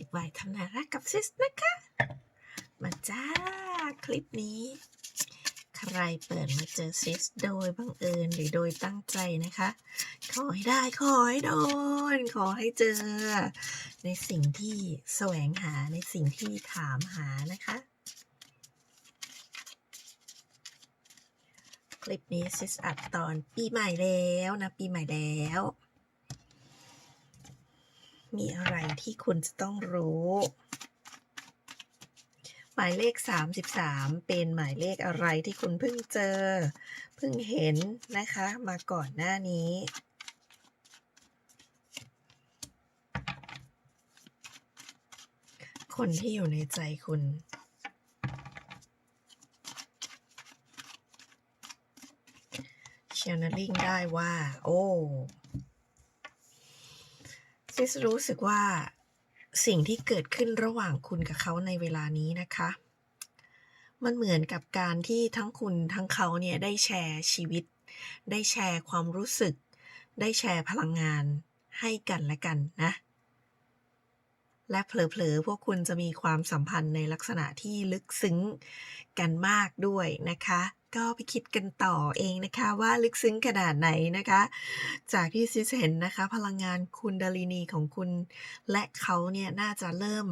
จิตวายทำนารักกับซิสนะคะ มาจ้าคลิปนี้ ใครเปิดมาเจอซิสโดยบังเอิญหรือโดยตั้งใจนะคะ ขอให้ได้ขอให้โดน ขอให้เจอ ในสิ่งที่แสวงหาในสิ่งที่ถามหานะคะ คลิปนี้ซิสอัดตอนปีใหม่แล้วนะ ปีใหม่แล้ว มีอะไรที่คุณจะต้องรู้ หมายเลข 33 เป็นหมายเลขอะไรที่คุณเพิ่งเจอ เพิ่งเห็นนะคะ มาก่อนหน้านี้คนที่อยู่ในใจคุณ เชนลิงได้ว่า โอ้ ซิสรู้สึกว่าสิ่งที่เกิดขึ้นระหว่างคุณกับเขาในเวลานี้นะคะ มันเหมือนกับการที่ทั้งคุณทั้งเขาเนี่ยได้แชร์ชีวิต ได้แชร์ความรู้สึก ได้แชร์พลังงานให้กันและกันนะ และเผลอๆ พวกคุณจะมีความสัมพันธ์ในลักษณะที่ลึกซึ้งกันมากด้วยนะคะ ก็ไปคิดกันต่อเองนะคะว่าลึกซึ้งขนาดไหนนะคะ จากที่ซิสเห็นนะคะ พลังงานคุณดารินีของคุณ และเขาเนี่ยน่าจะเริ่ม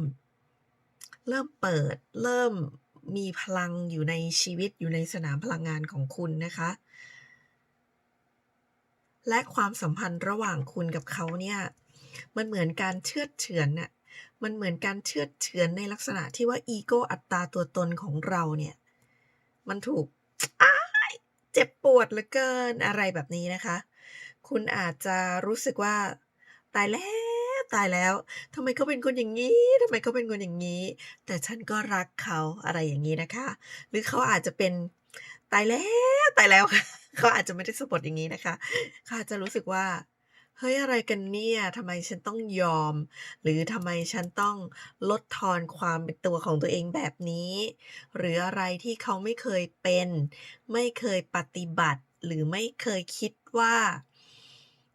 เริ่มเปิด เริ่มมีพลังอยู่ในชีวิตอยู่ในสนามพลังงานของคุณนะคะ และความสัมพันธ์ระหว่างคุณกับเขาเนี่ยมันเหมือนการเชื่อเฉือนน่ะมันเหมือนการเชื่อเฉือนในลักษณะที่ว่าอีโก้อัตตาตัวตนของเราเนี่ย มันถูก เจ็บปวดเหลือเกิน อะไรแบบนี้นะคะ คุณอาจจะรู้สึกว่า ตายแล้ว ตายแล้วทำไมเขาเป็นคนอย่างนี้ทำไมเขาเป็นคนอย่างนี้ แต่ฉันก็รักเขาอะไรอย่างนี้นะคะ หรือเขาอาจจะเป็นตายแล้ว ตายแล้ว เขาอาจจะไม่ได้สะบดอย่างนี้นะคะ เขาอาจจะรู้สึกว่า เฮ้ย อะไรกันเนี่ยทำไมฉันต้องยอม หรือทำไมฉันต้องลดทอนความเป็นตัวของตัวเองแบบนี้ หรืออะไรที่เขาไม่เคยเป็น ไม่เคยปฏิบัติ หรือไม่เคยคิดว่า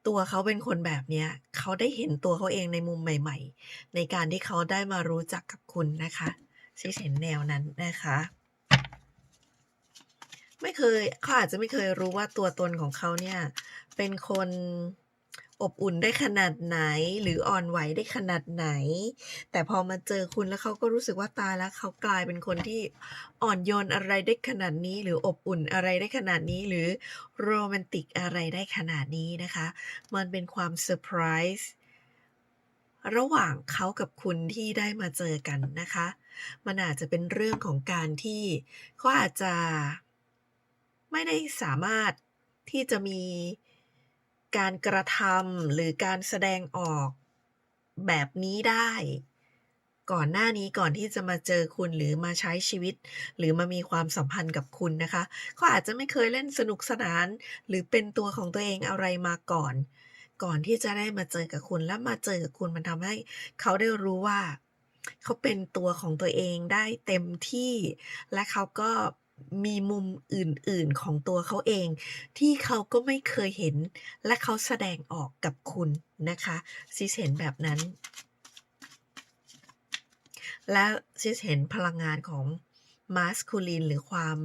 ตัวเขาเป็นคนแบบเนี้ย เขาได้เห็นตัวเขาเองในมุมใหม่ ๆ ในการที่เขาได้มารู้จักกับคุณนะคะซิเห็นแนวนั้นนะคะไม่เคยเขาอาจจะไม่เคยรู้ว่าตัวตนของเขาเนี่ย เป็นคน อบอุ่นได้ขนาดไหน หรืออ่อนไหวได้ขนาดไหน แต่พอมาเจอคุณแล้วเขาก็รู้สึกว่าตายแล้วเขากลายเป็นคนที่อ่อนโยนอะไรได้ขนาดนี้ หรืออบอุ่นอะไรได้ขนาดนี้ หรือโรแมนติกอะไรได้ขนาดนี้นะคะ มันเป็นความเซอร์ไพรส์ระหว่างเขากับคุณที่ได้มาเจอกันนะคะ มันอาจจะเป็นเรื่องของการที่เขาอาจจะไม่ได้สามารถที่จะมี การกระทำหรือการแสดงออกแบบนี้ได้ ก่อนหน้านี้ก่อนที่จะมาเจอคุณหรือมาใช้ชีวิต หรือมามีความสัมพันธ์กับคุณนะคะเขาอาจจะไม่เคยเล่นสนุกสนาน หรือเป็นตัวของตัวเองอะไรมาก่อน ก่อนที่จะได้มาเจอกับคุณและมาเจอกับคุณมันทำให้เขาได้รู้ว่า เขาเป็นตัวของตัวเองได้เต็มที่ และเขาก็ มีมุมอื่นๆของตัวเขาเอง ที่เขาก็ไม่เคยเห็น และเขาแสดงออกกับคุณนะคะซิสเห็นแบบนั้น และซิสเห็นพลังงานของมาสคูลินหรือความ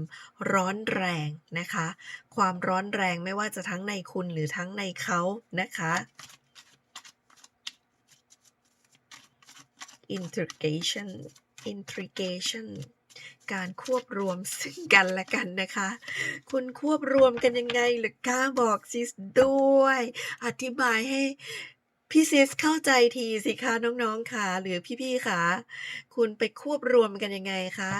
ร้อนแรงนะคะ ความร้อนแรงไม่ว่าจะทั้งในคุณหรือทั้งในเขานะคะ integration integration การควบรวมซึ่งกันและกันนะคะ คุณควบรวมกันยังไงหรือกล้าบอกซิสด้วย อธิบายให้พี่ซิสเข้าใจทีสิคะน้องๆค่ะหรือพี่ๆค่ะ คุณไปควบรวมกันยังไงคะ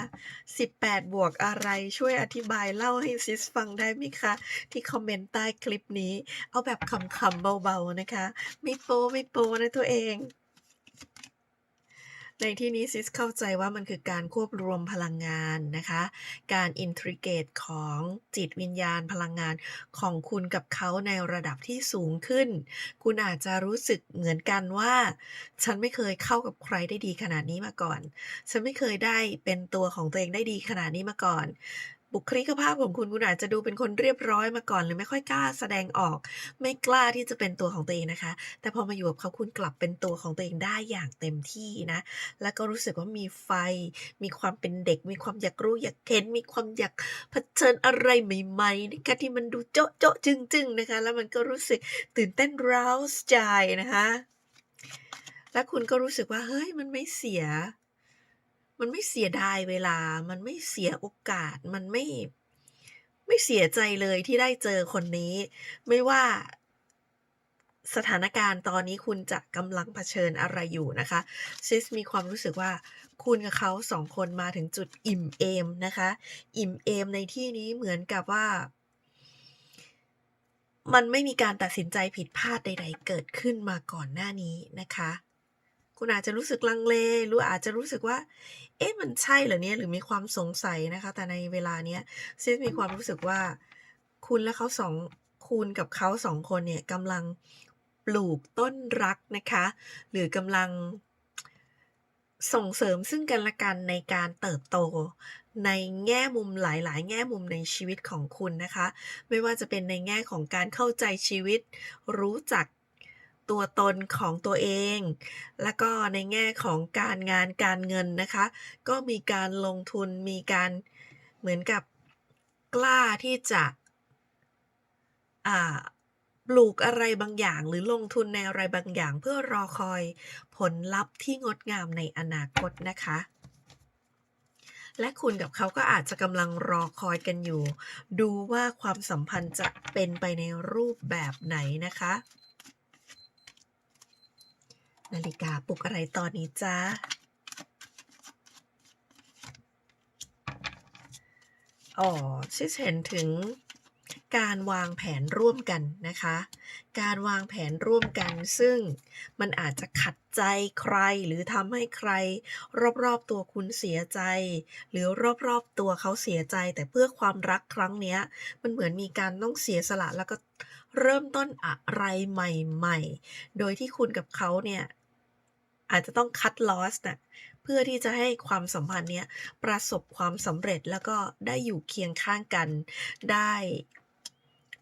18 บวกอะไรช่วยอธิบายเล่าให้ซิสฟังได้ไหมคะ ที่คอมเมนต์ใต้คลิปนี้ เอาแบบขำๆเบาๆนะคะ ไม่โป้ไม่โป้นะตัวเอง ในที่นี้ซิสเข้าใจว่ามันคือการควบรวมพลังงานนะคะ การอินทริเกตของจิตวิญญาณพลังงานของคุณกับเขาในระดับที่สูงขึ้น คุณอาจจะรู้สึกเหมือนกันว่า ฉันไม่เคยเข้ากับใครได้ดีขนาดนี้มาก่อน ฉันไม่เคยได้เป็นตัวของตัวเองได้ดีขนาดนี้มาก่อน บุคลิกภาพของคุณคุณอาจจะดูเป็นคนเรียบร้อยมาก่อน หรือไม่ค่อยกล้าแสดงออก ไม่กล้าที่จะเป็นตัวของตัวเองนะคะ แต่พอมาอยู่กับเขาคุณกลับเป็นตัวของตัวเองได้อย่างเต็มที่นะ แล้วก็รู้สึกว่ามีไฟ มีความเป็นเด็ก มีความอยากรู้อยากเห็นมีความอยากเผชิญอะไรใหม่ๆนะคะที่มันดูโจ๊ะโจ๊ะจึ้งๆนะคะ แล้วมันก็รู้สึกตื่นเต้นร้าวใจนะคะ แล้วคุณก็รู้สึกว่าเฮ้ยมันไม่เสีย มันไม่เสียดายเวลา มันไม่เสียโอกาส มันไม่ ไม่เสียใจเลยที่ได้เจอคนนี้ ไม่ว่าสถานการณ์ตอนนี้คุณจะกำลังเผชิญอะไรอยู่นะคะซิสมีความรู้สึกว่าคุณกับเขาสองคนมาถึงจุดอิ่มเอมนะคะ อิ่มเอมในที่นี้เหมือนกับว่า มันไม่มีการตัดสินใจผิดพลาดใด ๆ เกิดขึ้นมาก่อนหน้านี้นะคะ คุณอาจจะรู้สึกลังเล หรืออาจจะรู้สึกว่า เอ๊ะ มันใช่เหรอเนี่ย หรือมีความสงสัยนะคะ แต่ในเวลาเนี้ยซิสมีความรู้สึกว่า คุณและเขาสอง คุณกับเขาสองคนเนี่ยกำลังปลูกต้นรักนะคะ หรือกำลังส่งเสริมซึ่งกันและกันในการเติบโตในแง่มุมหลาย ๆ แง่มุมในชีวิตของคุณนะคะ ไม่ว่าจะเป็นในแง่ของการเข้าใจชีวิต รู้จัก ตัวตนของตัวเอง แล้วก็ในแง่ของการงานการเงินนะคะ ก็มีการลงทุนมีการเหมือนกับกล้าที่จะปลูกอะไรบางอย่าง หรือลงทุนในอะไรบางอย่าง เพื่อรอคอยผลลัพธ์ที่งดงามในอนาคตนะคะและคุณกับเขาก็อาจจะกำลังรอคอยกันอยู่ ดูว่าความสัมพันธ์จะเป็นไปในรูปแบบไหนนะคะ นาฬิกาปลุกอะไรตอนนี้จ๊ะ?อ๋อซิเห็นถึงการวางแผนร่วมกันนะคะ การวางแผนร่วมกัน ซึ่งมันอาจจะขัดใจใครหรือทำให้ใคร รอบๆตัวคุณเสียใจ หรือรอบๆตัวเขาเสียใจ แต่เพื่อความรักครั้งนี้มันเหมือนมีการต้องเสียสละแล้วก็เริ่มต้นอะไรใหม่ ๆ โดยที่คุณกับเขาเนี่ย อาจจะต้อง cut loss น่ะเพื่อที่จะให้ความสัมพันธ์เนี้ยประสบความสำเร็จแล้วก็ได้อยู่เคียงข้างกัน ได้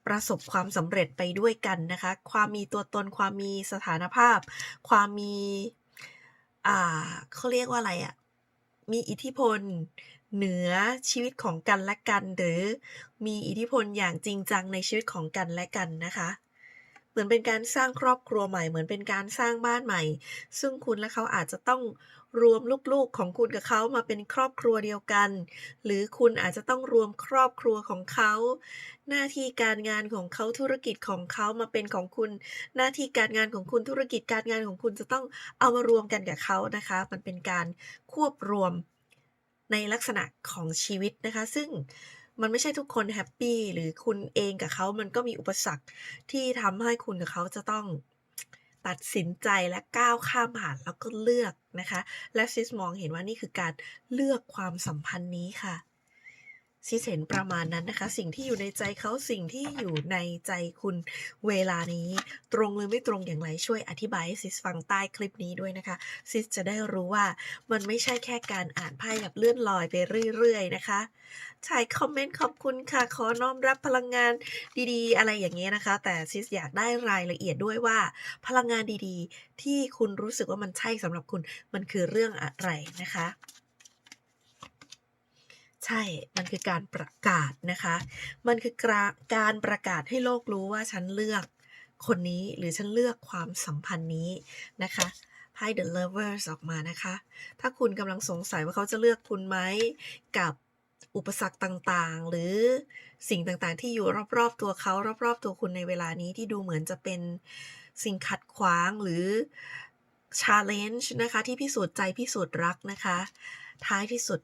ประสบความสำเร็จไปด้วยกันนะคะ ความมีตัวตนความมีสถานภาพ ความมีอ่าเขาเรียกว่าอะไรอะมีอิทธิพลเหนือชีวิตของกันและกัน หรือมีอิทธิพลอย่างจริงจังในชีวิตของกันและกันนะคะ เหมือนเป็นการสร้างครอบครัวใหม่ เหมือนเป็นการสร้างบ้านใหม่ ซึ่งคุณและเขาอาจจะต้องรวมลูกๆของคุณกับเขามาเป็นครอบครัวเดียวกัน หรือคุณอาจจะต้องรวมครอบครัวของเขา หน้าที่การงานของเขาธุรกิจของเขามาเป็นของคุณ หน้าที่การงานของคุณธุรกิจการงานของคุณจะต้องเอามารวมกันกับเขานะคะ มันเป็นการควบรวมในลักษณะของชีวิตนะคะ ซึ่ง มันไม่ใช่ทุกคนแฮปปี้หรือคุณเองกับเขามันก็มีอุปสรรคที่ทำให้คุณกับเขาจะต้องตัดสินใจและก้าวข้ามผ่านแล้วก็เลือกนะคะ และซิสมองเห็นว่านี่คือการเลือกความสัมพันธ์นี้ค่ะ ซิเห็นประมาณนั้นนะคะ สิ่งที่อยู่ในใจเขาสิ่งที่อยู่ในใจคุณเวลานี้ ตรงหรือไม่ตรงอย่างไรช่วยอธิบายให้ซิสฟังใต้คลิปนี้ด้วยนะคะ ซิสจะได้รู้ว่ามันไม่ใช่แค่การอ่านไพ่แบบเลื่อนลอยไปเรื่อยๆนะคะถ่ายคอมเมนต์ขอบคุณค่ะ ขอน้อมรับพลังงานดีๆ อะไรอย่างเงี้ยนะคะ แต่ซิสอยากได้รายละเอียดด้วยว่า พลังงานดีๆ ที่คุณรู้สึกว่ามันใช่สำหรับคุณมันคือเรื่องอะไรนะคะ ใช่ มันคือการประกาศนะคะ มันคือกาการประกาศให้โลกรู้ว่าฉันเลือกคนนี้หรือฉันเลือกความสัมพันธ์นี้นะคะไพ่ The Lovers ออกมานะคะ ถ้าคุณกำลังสงสัยว่าเขาจะเลือกคุณไหมกับอุปสรรคต่างๆ หรือสิ่งต่างๆ ที่อยู่รอบๆ ตัวเขารอบๆ ตัวคุณในเวลานี้ที่ดูเหมือนจะเป็นสิ่งขัดขวางหรือ challenge นะคะ ที่พิสูจน์ใจพิสูจน์รักนะคะ ท้ายที่สุด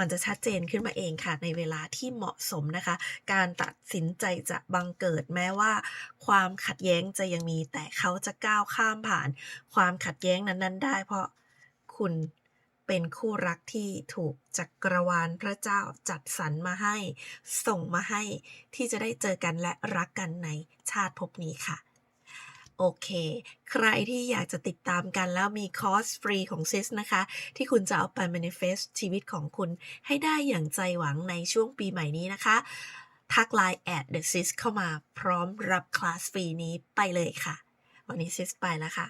มันจะชัดเจนขึ้นมาเองค่ะ ในเวลาที่เหมาะสมนะคะ การตัดสินใจจะบังเกิดแม้ว่า ความขัดแย้งจะยังมีแต่เขาจะก้าวข้ามผ่าน ความขัดแย้งนั้น ๆ ได้ เพราะคุณเป็นคู่รักที่ถูกจักรวาลพระเจ้าจัดสรรมาให้ ส่งมาให้ที่จะได้เจอกันและรักกันในชาติภพนี้ค่ะ โอเค ใครที่อยากจะติดตามกันแล้วมีคอร์สฟรีของซิสนะคะ ที่คุณจะเอาไป manifest ชีวิตของคุณให้ได้อย่างใจหวังในช่วงปีใหม่นี้นะคะ ทักไลน์ at the sis เข้ามาพร้อมรับคลาสฟรีนี้ไปเลยค่ะ วันนี้ซิสไปแล้วค่ะ